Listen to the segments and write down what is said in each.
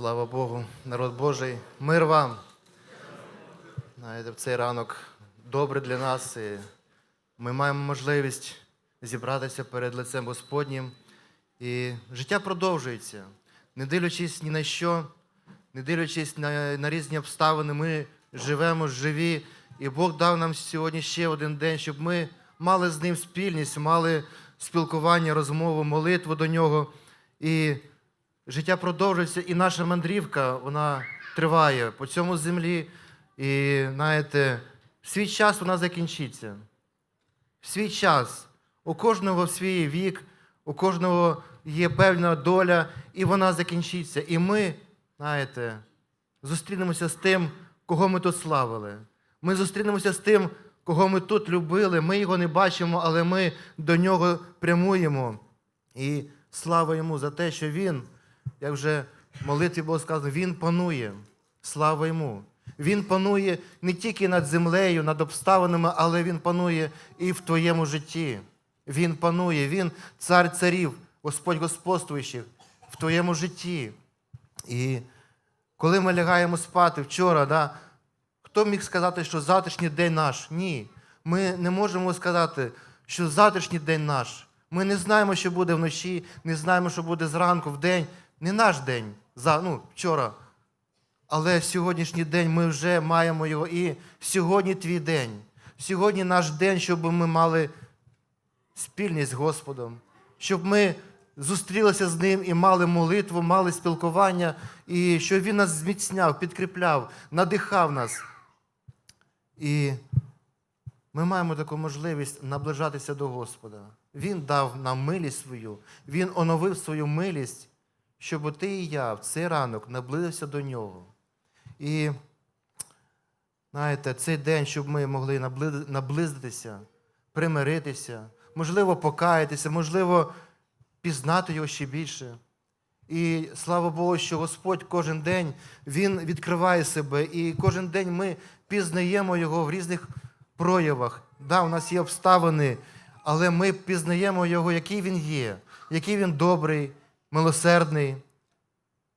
Слава Богу, народ Божий, мир вам. Знаєте, в цей ранок добре для нас. І ми маємо можливість зібратися перед лицем Господнім. І життя продовжується. Не дивлячись ні на що, не дивлячись на, на різні обставини, ми живемо живі. І Бог дав нам сьогодні ще один день, щоб ми мали з ним спільність, мали спілкування, розмову, молитву до нього. І життя продовжується, і наша мандрівка вона триває по цьому землі. І знаєте, свій час вона закінчиться. В свій час. У кожного свій вік, у кожного є певна доля, і вона закінчиться. І ми, знаєте, зустрінемося з тим, кого ми тут славили. Ми зустрінемося з тим, кого ми тут любили. Ми його не бачимо, але ми до нього прямуємо. І слава йому за те, що він, як вже в молитві було сказано, він панує. Слава йому. Він панує не тільки над землею, над обставинами, але він панує і в твоєму житті. Він панує, він цар царів, Господь господствуючих в твоєму житті. І коли ми лягаємо спати вчора, да, хто міг сказати, що завтрашній день наш? Ні. Ми не можемо сказати, що завтрашній день наш. Ми не знаємо, що буде вночі, не знаємо, що буде зранку, в день. Не наш день, за, ну, вчора. Але сьогоднішній день ми вже маємо його. І сьогодні твій день. Сьогодні наш день, щоб ми мали спільність з Господом, щоб ми зустрілися з Ним і мали молитву, мали спілкування, і щоб Він нас зміцняв, підкріпляв, надихав нас. І ми маємо таку можливість наближатися до Господа. Він дав нам милість свою, Він оновив свою милість, щоб ти і я в цей ранок наблизився до нього. І знаєте, цей день, щоб ми могли наблизитися, примиритися, можливо, покаятися, можливо, пізнати його ще більше. І слава Богу, що Господь кожен день Він відкриває себе, і кожен день ми пізнаємо Його в різних проявах. Да, у нас є обставини, але ми пізнаємо Його, який Він є, який Він добрий, милосердний,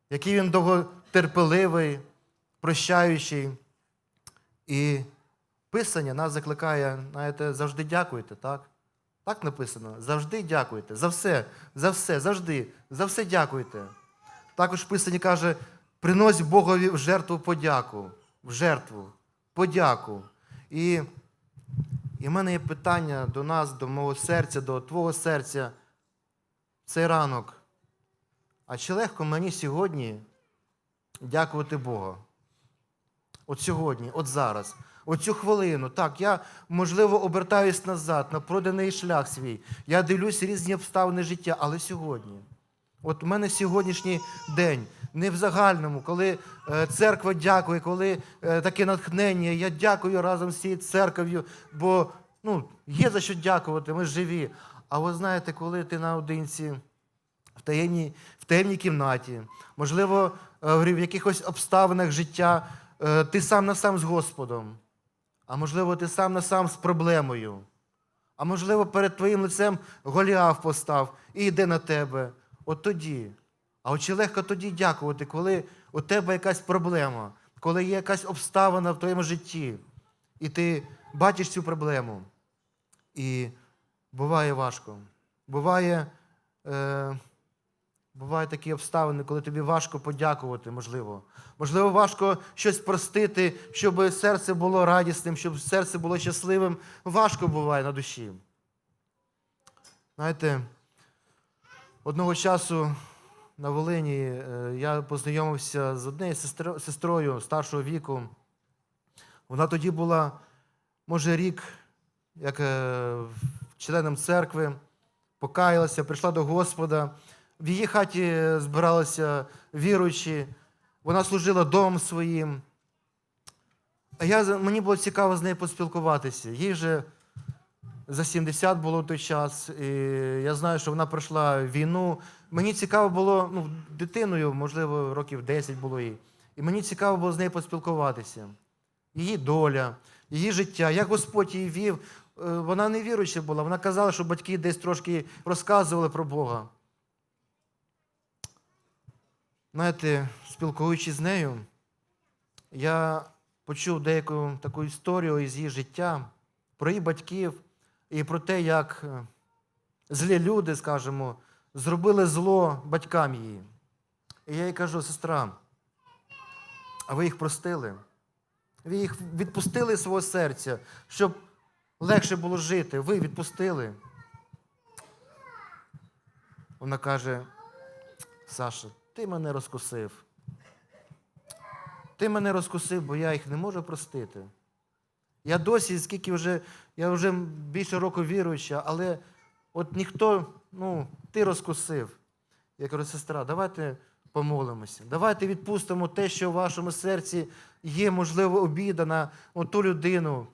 який Він довготерпеливий, прощаючий. І Писання нас закликає, знаєте, завжди дякуйте, так? Так написано. Завжди дякуйте. За все, за все, завжди, за все дякуйте. Також в Писанні каже, принось Богові в жертву подяку. В жертву, подяку. І, і в мене є питання до нас, до мого серця, до твого серця цей ранок. А чи легко мені сьогодні дякувати Бога? От сьогодні, от зараз, от цю хвилину. Так, я, можливо, обертаюсь назад на проданий шлях свій. Я дивлюсь різні обставини життя, але сьогодні. От у мене сьогоднішній день, не в загальному, коли е, церква дякує, коли е, таке натхнення, я дякую разом з цією церков'ю, бо ну, є за що дякувати, ми живі. А ви знаєте, коли ти наодинці, в таємній, в таємній кімнаті, можливо, е, в якихось обставинах життя е, ти сам на сам з Господом, а можливо, ти сам на сам з проблемою. А можливо, перед твоїм лицем Голіаф постав і йде на тебе. От тоді. А от чи легко тоді дякувати, коли у тебе якась проблема, коли є якась обставина в твоєму житті, і ти бачиш цю проблему. І буває важко. Буває, е, бувають такі обставини, коли тобі важко подякувати, можливо. Можливо, важко щось простити, щоб серце було радісним, щоб серце було щасливим. Важко буває на душі. Знаєте, одного часу на Волині е, я познайомився з однією сестрою старшого віку. Вона тоді була, може, рік, як е, членом церкви, покаялася, прийшла до Господа. В її хаті збиралися віруючі, вона служила домом своїм. А я, мені було цікаво з нею поспілкуватися. Їй вже за 70 було той час. І я знаю, що вона пройшла війну. Мені цікаво було, ну, дитиною, можливо, років 10 було їй. І мені цікаво було з нею поспілкуватися. Її доля, її життя, як Господь її вів. Е, Вона не віруюча була. Вона казала, що батьки десь трошки розказували про Бога. Знаєте, спілкуючись з нею, я почув деяку таку історію із її життя, про її батьків і про те, як е, злі люди, скажімо, зробили зло батькам її. І я їй кажу, сестра, а ви їх простили? Ви їх відпустили з свого серця, щоб легше було жити. Ви відпустили. Вона каже: Саша, ти мене розкусив. Ти мене розкусив, бо я їх не можу простити. Я досі, скільки вже, я вже більше року віруюча, але от ніхто, ну, ти розкусив. Я кажу, сестра, давайте помолимося. Давайте відпустимо те, що в вашому серці є, можливо, обіда на ту людину.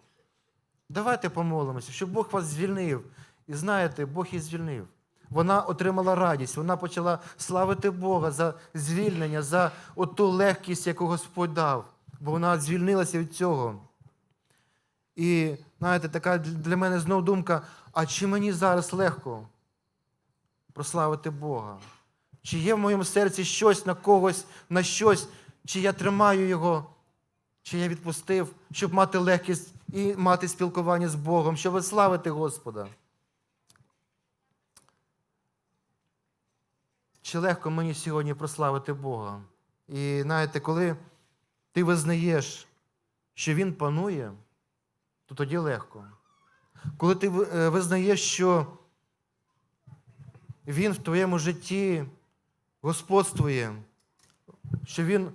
Давайте помолимося, щоб Бог вас звільнив. І знаєте, Бог її звільнив. Вона отримала радість, вона почала славити Бога за звільнення, за оту легкість, яку Господь дав, бо вона звільнилася від цього. І знаєте, така для мене знов думка: а чи мені зараз легко прославити Бога? Чи є в моєму серці щось на когось, на щось, чи я тримаю його, чи я відпустив, щоб мати легкість і мати спілкування з Богом, щоб славити Господа? Чи легко мені сьогодні прославити Бога? І знаєте, коли ти визнаєш, що Він панує, то тоді легко. Коли ти е, визнаєш, що Він в твоєму житті господствує, що Він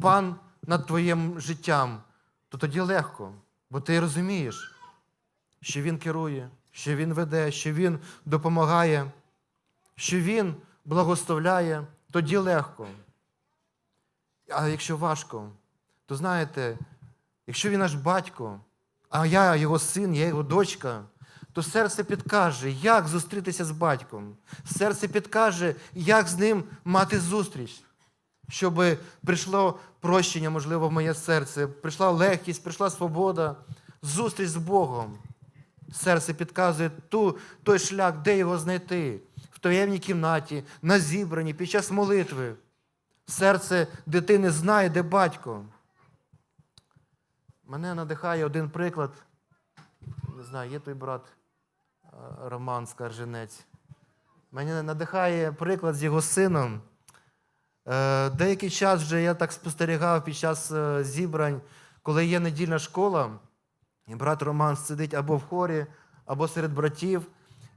пан над твоїм життям, то тоді легко, бо ти розумієш, що Він керує, що Він веде, що Він допомагає, що Він благословляє, тоді легко. А якщо важко, то знаєте, якщо він наш батько, а я його син, я його дочка, то серце підкаже, як зустрітися з батьком. Серце підкаже, як з ним мати зустріч, щоб прийшло прощення, можливо, в моє серце, прийшла легкість, прийшла свобода, зустріч з Богом. Серце підказує ту, той шлях, де його знайти. Таємній кімнаті, на зібранні, під час молитви. Серце дитини знає, де батько. Мене надихає один приклад. Не знаю, є той брат Роман Скарженець. Мене надихає приклад з його сином. Е, Деякий час вже я так спостерігав під час е, зібрань, коли є недільна школа, і брат Роман сидить або в хорі, або серед братів.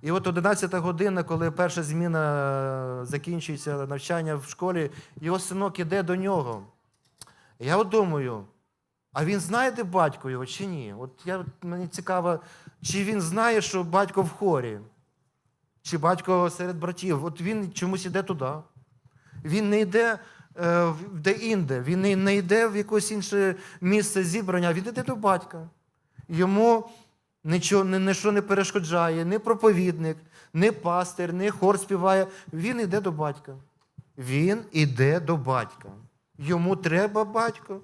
І от 11 година, коли перша зміна е, закінчується навчання в школі, його синок іде до нього. Я от думаю, а він знає, де батько його чи ні? От я, мені цікаво, чи він знає, що батько в хорі, чи батько серед братів. От він чомусь іде туди. Він не йде е, де-інде, він не йде в якесь інше місце зібрання, він йде до батька. Йому нічого, ні, ніщо не перешкоджає, ні проповідник, ні пастир, ні хор співає. Він йде до батька. Він іде до батька. Йому треба батько.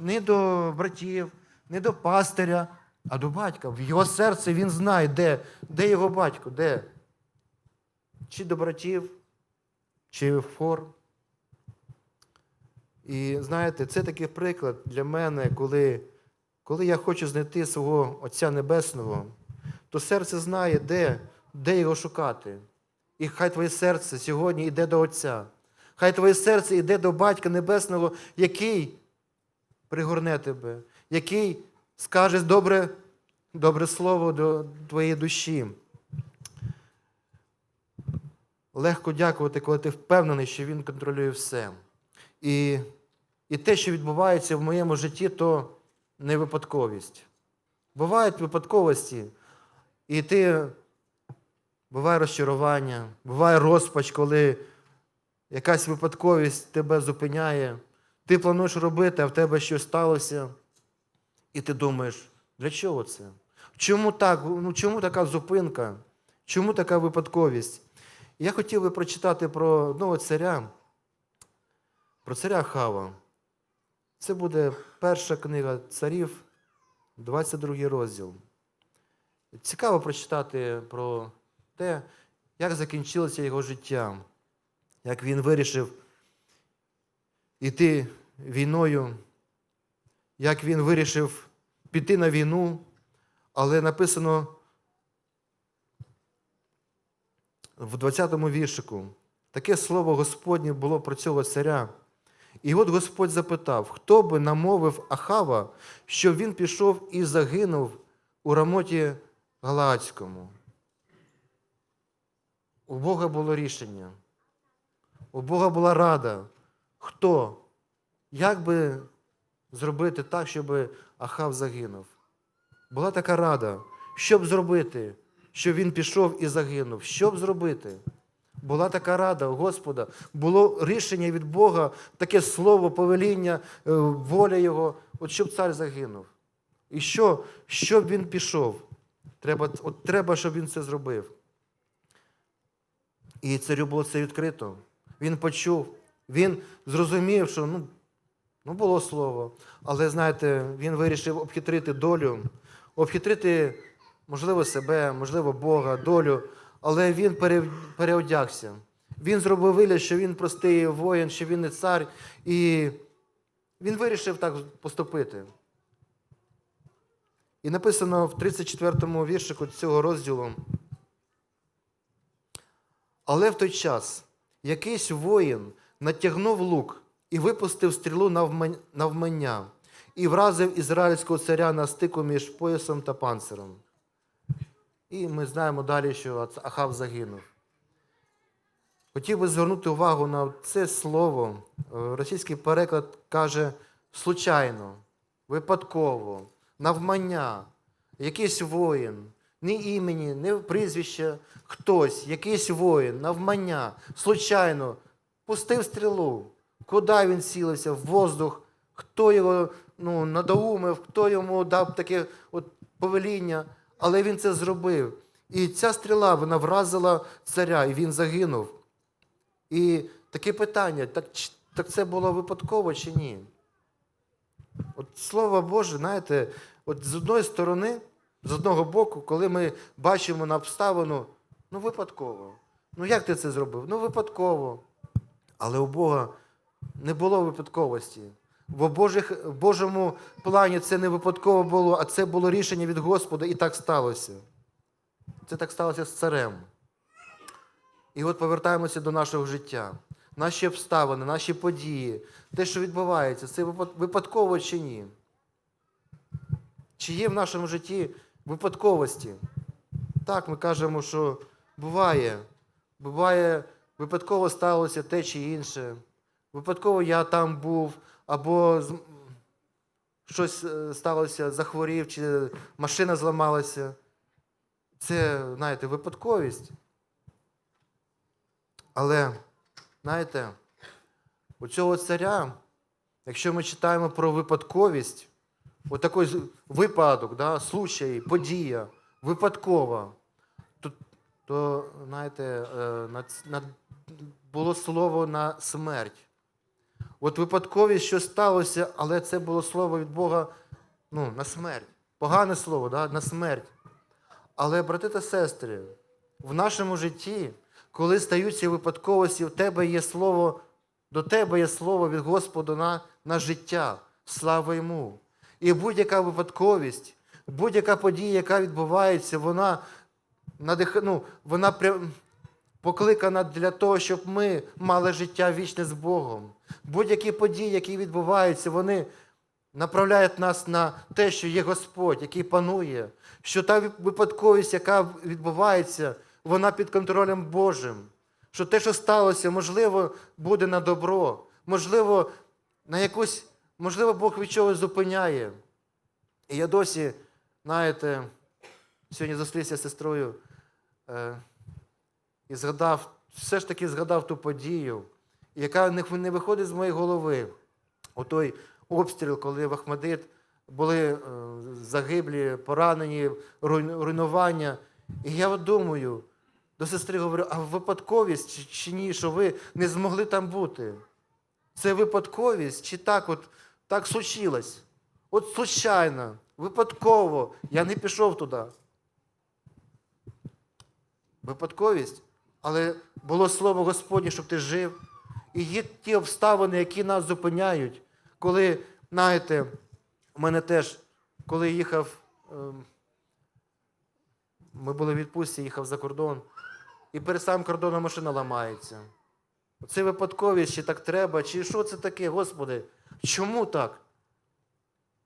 Не до братів, не до пастиря, а до батька. В його серці він знає, де, де його батько, де. Чи до братів, чи в хор. І знаєте, це такий приклад для мене, коли, коли я хочу знайти свого Отця Небесного, то серце знає, де, де його шукати. І хай твоє серце сьогодні йде до Отця. Хай твоє серце йде до Батька Небесного, який пригорне тебе, який скаже добре, добре слово до твоєї душі. Легко дякувати, коли ти впевнений, що Він контролює все. І, і те, що відбувається в моєму житті, то не випадковість. Бувають випадковості, і ти буває розчарування, буває розпач, коли якась випадковість тебе зупиняє. Ти плануєш робити, а в тебе щось сталося, і ти думаєш, для чого це? Чому так? Ну, чому така зупинка? Чому така випадковість? Я хотів би прочитати про одного царя, про царя Хава. Це буде перша книга царів, 22 розділ. Цікаво прочитати про те, як закінчилося його життя, як він вирішив йти війною, як він вирішив піти на війну, але написано в 20-му віршику, таке слово Господнє було про цього царя. І от Господь запитав, хто би намовив Ахава, щоб він пішов і загинув у Рамоті Галаадському. У Бога було рішення. У Бога була рада. Хто? Як би зробити так, щоб Ахав загинув? Була така рада. Що б зробити, щоб він пішов і загинув? Що б зробити? Була така рада Господа, було рішення від Бога, таке слово, повеління, е, воля Його, от щоб цар загинув. І що? Щоб він пішов? Треба, от треба, щоб він це зробив. І царю було це відкрито. Він почув, він зрозумів, що ну, ну було слово. Але знаєте, він вирішив обхитрити долю, обхитрити, можливо, себе, можливо, Бога, долю. Але він переодягся. Він зробив вигляд, що він простий воїн, що він не цар. І він вирішив так поступити. І написано в 34-му віршику цього розділу. Але в той час якийсь воїн натягнув лук і випустив стрілу навмання, і вразив ізраїльського царя на стику між поясом та панциром. І ми знаємо далі, що Ахав загинув. Хотів би звернути увагу на це слово. Е, Російський переклад каже случайно, випадково, навмання, якийсь воїн, ні імені, ні прізвища, хтось, якийсь воїн, навмання, случайно пустив стрілу. Куди він цілився? В воздух, хто його ну, надоумив, хто йому дав таке от повеління, але він це зробив. І ця стріла вона вразила царя, і він загинув. І таке питання: так, так це було випадково чи ні? От Слово Боже, знаєте, от з одної сторони, з одного боку, коли ми бачимо на обставину, ну випадково. Ну як ти це зробив? Ну випадково. Але у Бога не було випадковості. Бо в, Божому плані це не випадково було, а це було рішення від Господа, і так сталося. Це так сталося з царем. І от повертаємося до нашого життя. Наші обставини, наші події, те, що відбувається, це випадково чи ні? Чи є в нашому житті випадковості? Так, ми кажемо, що буває. Буває, випадково сталося те чи інше. Випадково я там був, або щось е, сталося, захворів, чи машина зламалася. Це, знаєте, випадковість. Але, знаєте, у цього царя, якщо ми читаємо про випадковість, отакий з- випадок, да, случай, подія, випадкова, то, то знаєте, е, було слово на смерть. От випадковість, що сталося, але це було слово від Бога ну, на смерть. Погане слово, да, на смерть. Але, брати та сестри, в нашому житті, коли стаються випадковості, в тебе є слово, до тебе є слово від Господа на, на життя. Слава йому. І будь-яка випадковість, будь-яка подія, яка відбувається, вона, надих... ну, вона прям покликана для того, щоб ми мали життя вічне з Богом. Будь-які події, які відбуваються, вони направляють нас на те, що є Господь, який панує, що та випадковість, яка відбувається, вона під контролем Божим. Що те, що сталося, можливо, буде на добро, можливо, на якусь, можливо, Бог від чогось зупиняє. І я досі, знаєте, сьогодні зустрівся з сестрою е, і згадав, все ж таки згадав ту подію, яка не, виходить з моєї голови. Отой обстріл, коли в Ахмадит були е, загиблі, поранені, руйнування. І я от думаю, до сестри говорю, а випадковість чи ні, що ви не змогли там бути? Це випадковість чи так от так случилось? От случайно, випадково, я не пішов туди. Випадковість, але було слово Господнє, щоб ти жив. І є ті обставини, які нас зупиняють. Коли, знаєте, у мене теж, коли їхав, ем, ми були в відпустці, їхав за кордон, і перед самим кордоном машина ламається. Це випадковість, чи так треба, чи що це таке, Господи? Чому так?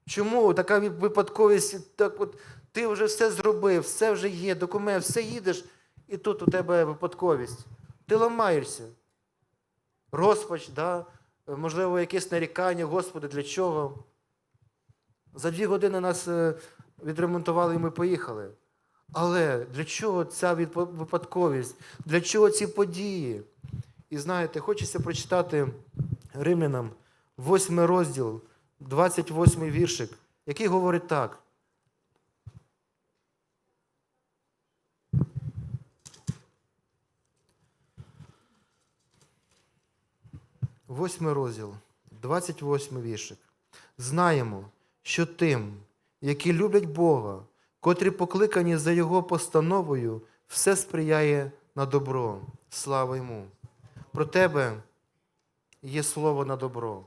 Чому така випадковість? Так от, ти вже все зробив, все вже є, документ, все їдеш, і тут у тебе випадковість. Ти ламаєшся. Розпач, да? можливо, якесь нарікання, Господи, для чого? За дві години нас е, відремонтували і ми поїхали. Але для чого ця випадковість? Для чого ці події? І знаєте, хочеться прочитати римлянам 8 розділ, 28 віршик, який говорить так. Восьмий розділ, 28 віршик. Знаємо, що тим, які люблять Бога, котрі покликані за Його постановою, все сприяє на добро. Слава йому. Про тебе є слово на добро.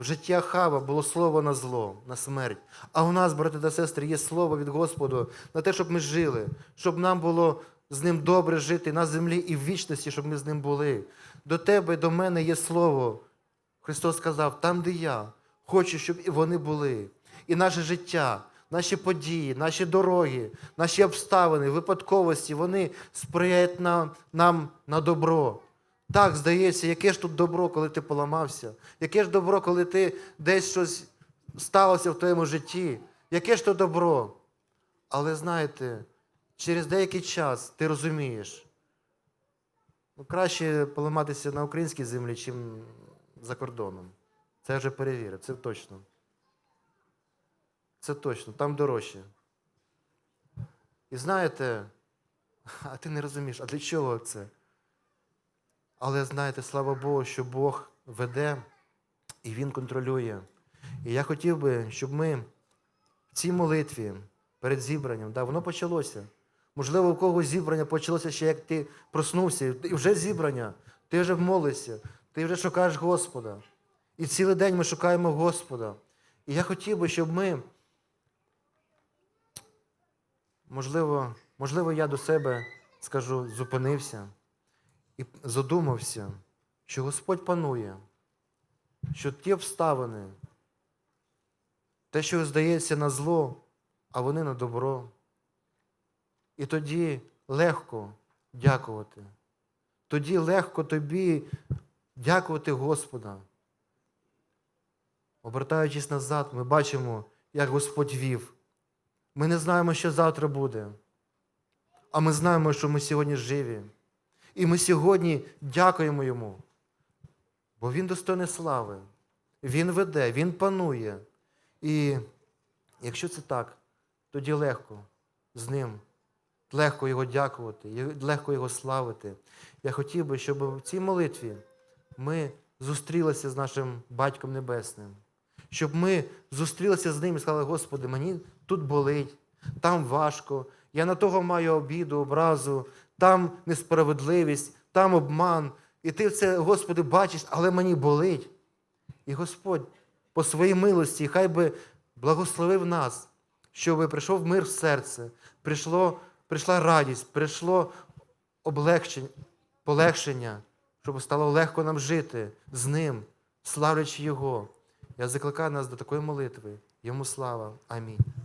В життя Хава було слово на зло, на смерть. А у нас, брати та сестри, є слово від Господу на те, щоб ми жили, щоб нам було з ним добре жити на землі і в вічності, щоб ми з ним були. До тебе, до мене є слово. Христос сказав, там, де я, хочу, щоб і вони були. І наше життя, наші події, наші дороги, наші обставини, випадковості, вони сприяють нам, нам на добро. Так, здається, яке ж тут добро, коли ти поламався? Яке ж добро, коли ти десь щось сталося в твоєму житті? Яке ж то добро? Але знаєте, через деякий час ти розумієш, ну, краще поламатися на українській землі, чим за кордоном. Це вже перевірив, це точно. Це точно, там дорожче. І знаєте, а ти не розумієш, а для чого це? Але знаєте, слава Богу, що Бог веде і Він контролює. І я хотів би, щоб ми в цій молитві перед зібранням, да, воно почалося. Можливо, у когось зібрання почалося ще як ти проснувся, і вже зібрання, ти вже молишся, ти вже шукаєш Господа. І цілий день ми шукаємо Господа. І я хотів би, щоб ми, можливо, можливо, я до себе скажу, зупинився і задумався, що Господь панує, що ті обставини, те, що здається на зло, а вони на добро. І тоді легко дякувати. Тоді легко тобі дякувати Господа. Обертаючись назад, ми бачимо, як Господь вів. Ми не знаємо, що завтра буде. А ми знаємо, що ми сьогодні живі. І ми сьогодні дякуємо йому. Бо Він достойний слави. Він веде, Він панує. І якщо це так, тоді легко з ним, легко його дякувати, легко його славити. Я хотів би, щоб в цій молитві ми зустрілися з нашим Батьком Небесним, щоб ми зустрілися з ним і сказали, Господи, мені тут болить, там важко, я на того маю обіду, образу, там несправедливість, там обман. І ти це, Господи, бачиш, але мені болить. І Господь по своїй милості, хай би благословив нас, щоб прийшов мир в серце, прийшло, прийшла радість, прийшло облегчення, полегшення, щоб стало легко нам жити з ним, славлячи Його. Я закликаю нас до такої молитви. Йому слава. Амінь.